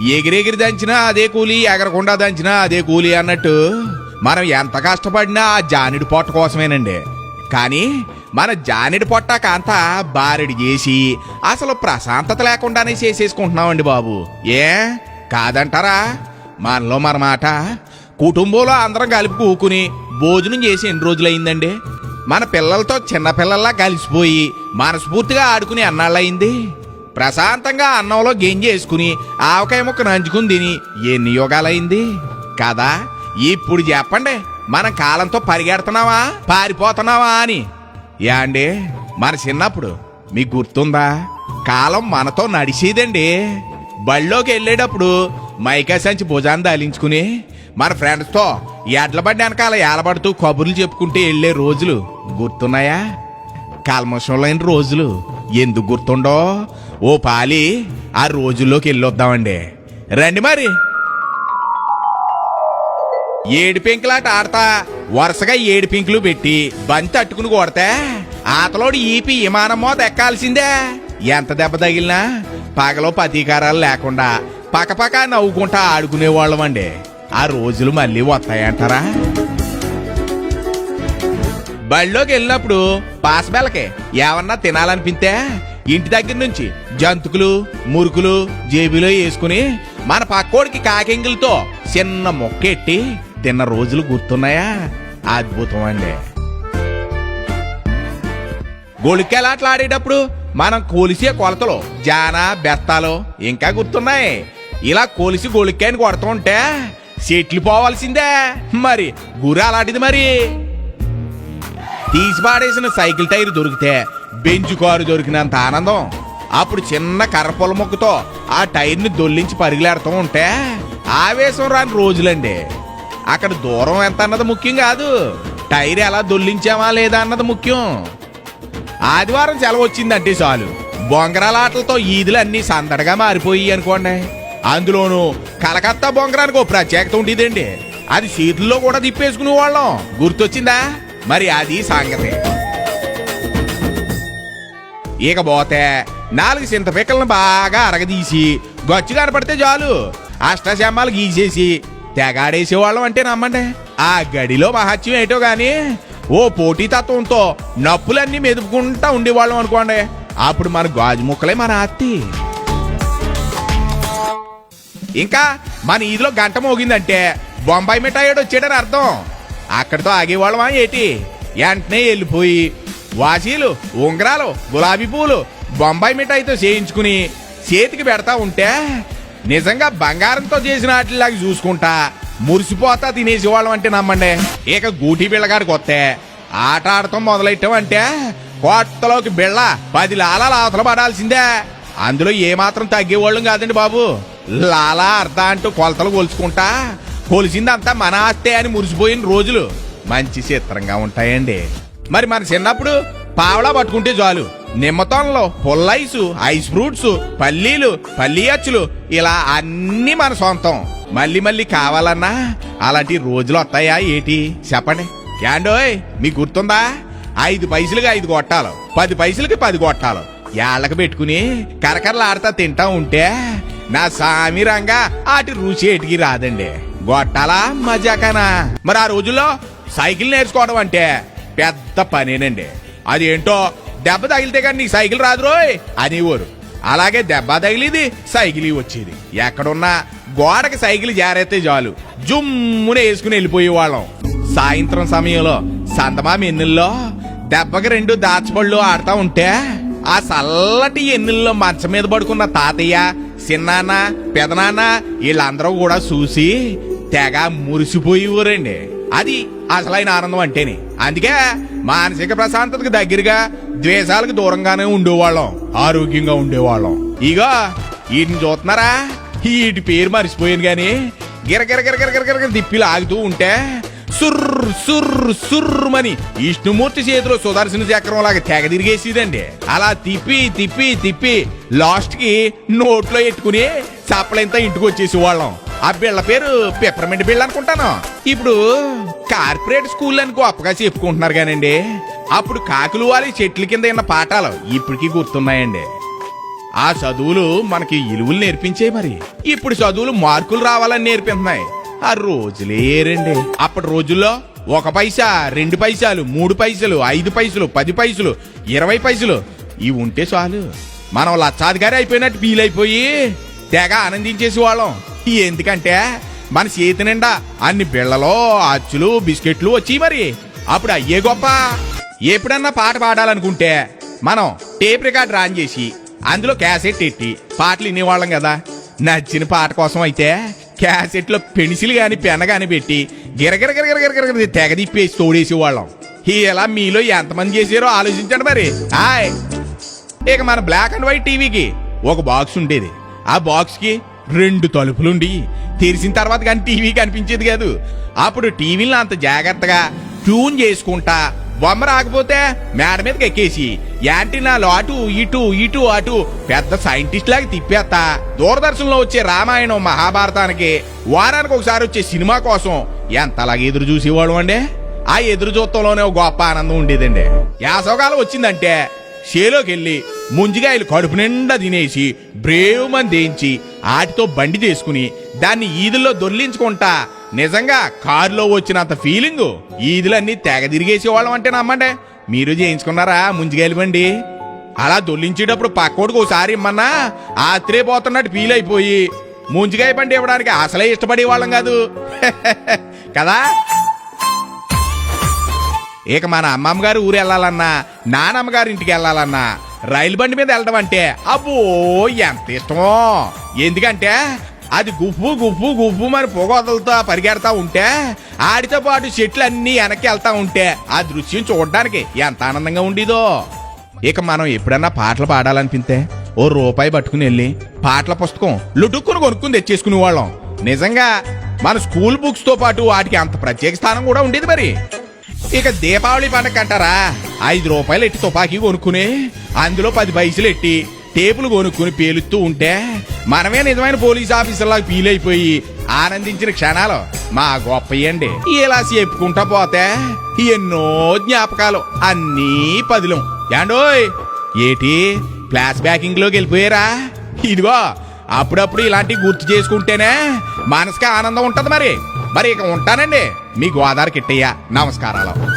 ఎగిరెగిరి దంచినా అదే కూలి ఎగరకుండా దంచినా అదే కూలి అన్నట్టు మనం ఎంత కష్టపడినా ఆ జానిడి పొట్ట కోసమేనండి. కానీ మన జానిడి పొట్ట కాంత బారెడి చేసి అసలు ప్రశాంతత లేకుండానే చేసేసుకుంటున్నామండి బాబు. ఏ? కాదంటారా? మనలో మన మాట. కుటుంబంలో అందరం కలిపి కూకుని భోజనం చేసి ఎన్ని రోజులైందండి మన పిల్లలతో చిన్న పిల్లల్లా కలిసిపోయి మనస్ఫూర్తిగా ఆడుకుని అన్నాళ్ళయింది ప్రశాంతంగా అన్నంలో గెంజేసుకుని ఆవకాయ ముక్క నంచుకుని తిని ఎన్ని యోగాలైంది? కదా ఇప్పుడు చెప్పండి మనం కాలంతో పరిగెడుతున్నావా? పారిపోతున్నావా అని. యాండి మన చిన్నప్పుడు మీకు గుర్తుందా? కాలం మనతో నడిచేదండి. బళ్ళోకి వెళ్ళేటప్పుడు మైకా సంచి భుజాన్ని దాలించుకుని మన ఫ్రెండ్స్తో ఎడ్ల బండి వెనకాల ఏలబడుతూ కబుర్లు చెప్పుకుంటూ వెళ్ళే రోజులు గుర్తున్నాయా? కల్మషం లేని రోజులు ఎందుకు గుర్తుండో? ఓ పాలి ఆ రోజుల్లోకి వెళ్ళొద్దామండి. రండి మరి. ఏడు పెంకులాట ఆడతా. వరుసగా ఏడు పింకులు పెట్టి బంతి అట్టుకుని కొడితే. ఆతలోడు ఈపి విమానం మోత ఎక్కాల్సిందే. ఎంత దెబ్బ తగిలినా పగలో పతీకారాలు లేకుండా పక్కపక్క నవ్వుకుంటా ఆడుకునేవాళ్ళం అండి ఆ రోజులు మళ్ళీ వస్తాయంటారా? బళ్ళోకి వెళ్ళినప్పుడు పాసబెల్లకి ఏమన్నా తినాలనిపితే ఇంటి దగ్గర నుంచి జంతుకులు మురుకులు జేబులో వేసుకుని మన పక్కోడికి కాకింగులతో చిన్న మొక్కెట్టి తిన్న రోజులు గుర్తున్నాయా? అద్భుతం అండి. గొలికెలాట్లు ఆడేటప్పుడు మనం కొలిసే కొలతలు జానా బెత్తాలు ఇంకా గుర్తున్నాయి. ఇలా కొలిసి గొలికాయని కొడుతుంటే సెట్లు పోవాల్సిందే. మరి గురి అలాంటిది మరి? తీసి పాడేసిన సైకిల్ టైర్ దొరికితే బెంచ్ కారు దొరికినంత ఆనందం. అప్పుడు చిన్న కర్రపొల మొక్కతో ఆ టైర్ని దొల్లించి పరిగిలాడుతూ ఉంటే ఆవేశం రాని రోజులండి. అక్కడ దూరం ఎంత అన్నది ముఖ్యం కాదు. టైర్ ఎలా దొల్లించామా లేదా అన్నది ముఖ్యం. ఆదివారం సెలవు వచ్చిందంటే చాలు. బొంగరాల ఆటలతో ఈదులు అన్నీ సందడిగా మారిపోయి అనుకోండి. అందులోనూ కలకత్తా బొంగరానికి ఓ ప్రత్యేకత ఉండేదండి. అది చేతుల్లో కూడా తిప్పేసుకునే వాళ్ళం. గుర్తొచ్చిందా? మరి అది సంగతి. ఇక పోతే నాలుగు చింత పిక్కలను బాగా అరగదీసి గచ్చు కనపడితే చాలు. అష్టశమ్మాలు గీసేసి తెగాడేసేవాళ్ళం అంటే నమ్మండి ఆ గడిలో మహత్యం ఏంటో గాని ఓ పోటీతత్వంతో నప్పులన్నీ మెదుపుకుంటా ఉండేవాళ్ళం అనుకోండి. అప్పుడు మన గాజు ముక్కలే మన అత్తి. ఇంకా మన ఈదిలో గంట మోగిందంటే బొంబాయి మిఠాయిడు వచ్చాడని అర్థం. అక్కడితో ఆగేవాళ్ళమా ఏటి? వెంటనే వెళ్ళిపోయి వాసీలు ఉంగరాలు గులాబీ పూలు బొంబాయి మిఠాయితో చేయించుకుని చేతికి పెడతా ఉంటే నిజంగా బంగారంతో చేసిన వాటిలాగా చూసుకుంటా మురిసిపోతా తినేసేవాళ్ళం అంటే నమ్మండి. ఇక గూటి బిళ్ళగాడికి వస్తే ఆట ఆడటం మొదలెట్టామంటే కోట్టలోకి బిళ్ళ పది లాలాలు అవతల పడాల్సిందే. అందులో ఏమాత్రం తగ్గేవాళ్ళం కాదండి బాబు. లాలా అర్ధ అంటూ కొలతలు కొలుచుకుంటా కొలిసిందంతా మన ఆస్తే అని మురిసిపోయిన రోజులు. మంచి చిత్రంగా ఉంటాయండి. మరి మన చిన్నప్పుడు పావలా పట్టుకుంటే చాలు. నిమ్మతోనలో పుల్లైసు ఐస్ ఫ్రూట్స్ పల్లీలు పల్లీ అచ్చులు ఇలా అన్ని మన సొంతం. మళ్ళీ మళ్ళీ కావాలన్నా అలాంటి రోజులు వస్తాయా ఏటి? చెప్పండి. క్యాండోయ్ మీకు గుర్తుందా? ఐదు పైసలుగా ఐదు కొట్టాలు పది పైసలకి పది కొట్టాలు ఏళ్ళకి పెట్టుకుని కరకరలాడతా తింటా ఉంటే నా సామి రంగా ఆటి రుచి ఏటికి రాదండి. గొట్టాలా? మజాకనా? మరి ఆ రోజుల్లో సైకిల్ నేర్చుకోవడం అంటే పెద్ద పనేనండి. అదేంటో దెబ్బ తగిలితే కానీ నీకు సైకిల్ రాదురోయ్ అనేవారు అలాగే దెబ్బ తగిలిది సైకిల్ వచ్చేది ఎక్కడున్నా గోడకి సైకిల్ జారేస్తే చాలు. జుమ్మున వేసుకుని వెళ్ళిపోయేవాళ్ళం. సాయంత్రం సమయంలో సందమామ ఎన్నుల్లో దెబ్బకి రెండు దాచబళ్ళు ఆడుతా ఉంటే ఆ చల్లటి ఎన్నుల్లో మంచం మీద పడుకున్న తాతయ్య చిన్నాన్న పెదనాన్న వీళ్ళందరూ కూడా చూసి తెగ మురిసిపోయేవారండి. అది అసలైన ఆనందం అంటేనే. అందుకే మానసిక ప్రశాంతతకు దగ్గరగా ద్వేషాలకు దూరంగానే ఉండేవాళ్ళం ఆరోగ్యంగా ఉండేవాళ్ళం. ఇగో వీటిని చూస్తున్నారా? వీటి పేరు మర్చిపోయాను గాని గిరగిర గిరగిర గిరగిర తిప్పి లాగుతూ ఉంటే సుర్రు సుర్రు సుర్రుమని విష్ణుమూర్తి చేతిలో సుదర్శన చక్రం లాగా తెగ తిరిగేసేదండి. అలా తిప్పి తిప్పి తిప్పి లాస్ట్కి నోట్లో ఎట్టుకుని చప్పలంతా ఇంటికి వచ్చేసి వాళ్ళం ఆ బిళ్ళ పేరు పెప్పర్మెంట్ బిళ్ళ అనుకుంటాను. ఇప్పుడు కార్పొరేట్ స్కూల్ అని గొప్పగా చెప్పుకుంటున్నారు కానండి. అప్పుడు కాకులు వాలి చెట్ల కింద ఉన్న పాఠాలు ఇప్పటికీ గుర్తున్నాయండి. ఆ చదువులు మనకి ఇలువలు నేర్పించే మరి. ఇప్పుడు చదువులు మార్కులు రావాలని నేర్పిస్తున్నాయి. ఆ రోజులే రండి. అప్పటి రోజుల్లో ఒక పైసా రెండు పైసలు మూడు పైసలు ఐదు పైసలు పది పైసలు ఇరవై పైసలు ఇవి ఉంటే చాలు. మనం లచ్చాధికారి అయిపోయినట్టు ఫీల్ అయిపోయి తెగ ఆనందించేసి వాళ్ళం ఎందుకంటే మన చేతి నిండా అన్ని బిళ్ళలో అచ్చులు బిస్కెట్లు వచ్చి మరి. అప్పుడు అయ్యే గొప్ప. ఎప్పుడన్నా పాట పాడాలనుకుంటే మనం టేప్ రికార్డ్ రాన్ చేసి అందులో క్యాసెట్ ఎట్టి పాటలు వినేవాళ్ళం కదా. నచ్చిన పాట కోసం అయితే క్యాసెట్లో పెన్సిల్ కానీ పెన్ కానీ పెట్టి గిరగిర గిరగిర గిరగిర తెగ తిప్పేసి తోడేసి వాళ్ళం ఇలా మీలో ఎంతమంది చేసారో ఆలోచించండి మరి. హాయ్ ఇక మన బ్లాక్ అండ్ వైట్ టీవీకి ఒక బాక్స్ ఉండేది. ఆ బాక్స్కి రెండు తలుపులుండి తెరిచిన తర్వాత కానీ టీవీ కనిపించేది కాదు. అప్పుడు టీవీలను అంత జాగ్రత్తగా ట్యూన్ చేసుకుంటా బొమ్మ రాకపోతే మేడ మీదకి ఎక్కేసి యాంటీనాలు అటు ఇటు ఇటు అటు పెద్ద సైంటిస్ట్ లాగా తిప్పేస్తా. దూరదర్శన్లో వచ్చే రామాయణం మహాభారతానికి వారానికి ఒకసారి వచ్చే సినిమా కోసం ఎంతలాగా ఎదురు చూసేవాడు అండి? ఆ ఎదురు చూత్తంలోనే ఒక గొప్ప ఆనందం ఉండేదండి. యాసవకాలం వచ్చిందంటే షేలోకెళ్ళి ముంజిగాయలు కడుపు నిండా తినేసి బ్రేవ్ మంది ఆటితో బండి చేసుకుని దాన్ని ఈదుల్లో దొర్లించుకుంటా నిజంగా కారులో వచ్చినంత ఫీలింగ్. ఈదులన్నీ తెగ తిరిగేసేవాళ్ళం అంటే నమ్మండి. మీరు చేయించుకున్నారా ముంజిగాయలు బండి? అలా దొల్లించేటప్పుడు పక్కోడికి ఒకసారి ఇమ్మన్నా ఆత్రేపోతున్నట్టు ఫీల్ అయిపోయి ముంజిగాయ బండి ఇవ్వడానికి అసలే ఇష్టపడే వాళ్ళం కాదు. కదా? ఇక మన అమ్మమ్మ గారు ఊరు వెళ్ళాలన్నా నానమ్మ గారి ఇంటికి వెళ్ళాలన్నా రైలు బండి మీద వెళ్ళడం అంటే అబ్బో ఎంత ఇష్టమో ఎందుకంటే అది గుప్పు గుప్పు గుప్పు మరి పొగ పరిగెడతా ఉంటే ఆడితో పాటు చెట్లు అన్నీ వెనక్కి వెళ్తా ఉంటే ఆ దృశ్యం చూడడానికి ఎంత ఆనందంగా ఉండేదో. ఇక మనం ఎప్పుడన్నా పాటలు పాడాలనిపిస్తే ఓ రూపాయి పట్టుకుని వెళ్ళి పాటల పుస్తకం లుటుక్కుని కొనుక్కుని తెచ్చేసుకునే వాళ్ళం నిజంగా మన స్కూల్ బుక్స్తో పాటు వాటికి అంత ప్రత్యేక స్థానం కూడా ఉండేది మరి. ఇక దీపావళి పండగ అంటారా? ఐదు రూపాయలు ఎట్టి తుపాకీ కొనుక్కుని అందులో పది పైసలు ఎట్టి టేపులు కొనుక్కుని పేలుస్తూ ఉంటే మనమే నిజమైన పోలీస్ ఆఫీసర్లాగా ఫీల్ అయిపోయి ఆనందించిన క్షణాలు మా గొప్పయండి. ఇలా చెప్పుకుంటా పోతే ఎన్నో జ్ఞాపకాలు అన్నీ పదిలం. ఏండోయ్ ఏటి ఫ్లాష్ బ్యాకింగ్లోకి వెళ్ళిపోయారా? ఇదిగో అప్పుడప్పుడు ఇలాంటివి గుర్తు చేసుకుంటేనే మనసుకి ఆనందం ఉంటుంది మరి. మరి ఇక ఉంటానండి మీ గోదావరి కిట్టయ్య. నమస్కారాలు.